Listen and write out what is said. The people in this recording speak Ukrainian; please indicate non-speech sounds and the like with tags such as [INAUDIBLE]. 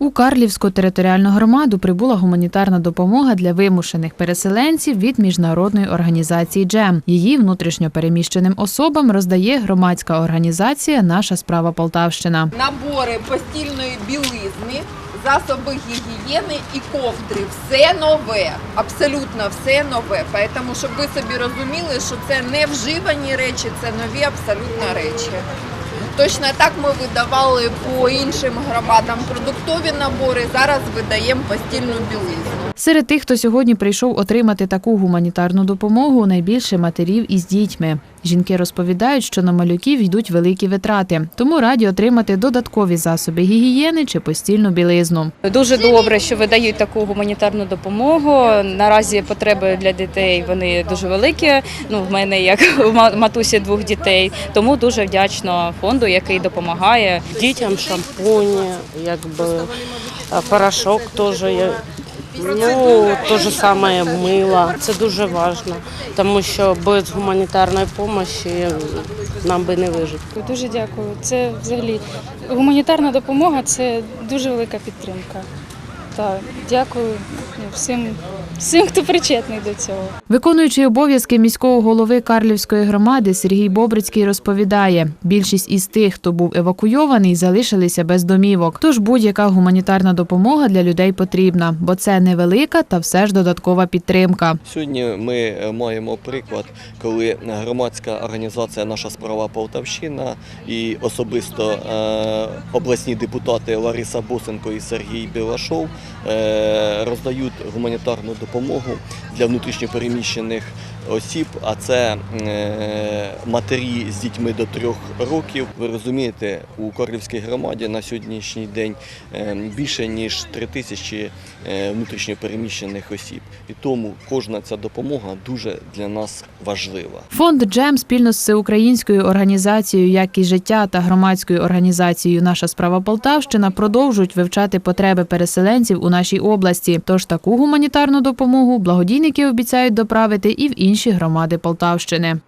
У Карлівську територіальну громаду прибула гуманітарна допомога для вимушених переселенців від міжнародної організації Джем. Її внутрішньо переміщеним особам роздає громадська організація Наша справа Полтавщина. набори постільної білизни, засоби гігієни і ковдри. Все нове, абсолютно все нове. Тому, щоб ви собі розуміли, що це не вживані речі, це нові абсолютно речі. Точно так ми видавали по іншим громадам продуктові набори. Зараз видаємо постільну білизну. Серед тих, хто сьогодні прийшов отримати таку гуманітарну допомогу, найбільше матерів із дітьми. Жінки розповідають, що на малюків йдуть великі витрати, тому раді отримати додаткові засоби гігієни чи постільну білизну. Дуже добре, що видають таку гуманітарну допомогу. Наразі потреби для дітей вони дуже великі. Ну, в мене як [LAUGHS] матусі двох дітей, тому дуже вдячна фонду, який допомагає. дітям шампуні, якби порошок теж є. Ну, те ж саме мила. Це дуже важливо, тому що без гуманітарної допомоги нам би не вижити. Дуже дякую. Це взагалі гуманітарна допомога це дуже велика підтримка. Так, дякую всім, всім, хто причетний до цього. Виконуючий обов'язки міського голови Карлівської громади Сергій Бобрицький розповідає, більшість із тих, хто був евакуйований, залишилися без домівок. Тож будь-яка гуманітарна допомога для людей потрібна, бо це невелика та все ж додаткова підтримка. Сьогодні ми е, маємо приклад, коли громадська організація Наша справа Полтавщина і особисто е, обласні депутати Лариса Босенко і Сергій Білашов роздають гуманітарну допомогу для внутрішньопереміщених осіб, а це е, матері з дітьми до трьох років. Ви розумієте, у Корлівській громаді на сьогоднішній день е, більше ніж три тисячі е, внутрішньопереміщених осіб. І тому кожна ця допомога дуже для нас важлива. Фонд Джем спільно з всеукраїнською організацією Якість життя та громадською організацією Наша справа Полтавщина продовжують вивчати потреби переселенців у нашій області. Тож таку гуманітарну допомогу благодійники обіцяють доправити і в інші громади Полтавщини.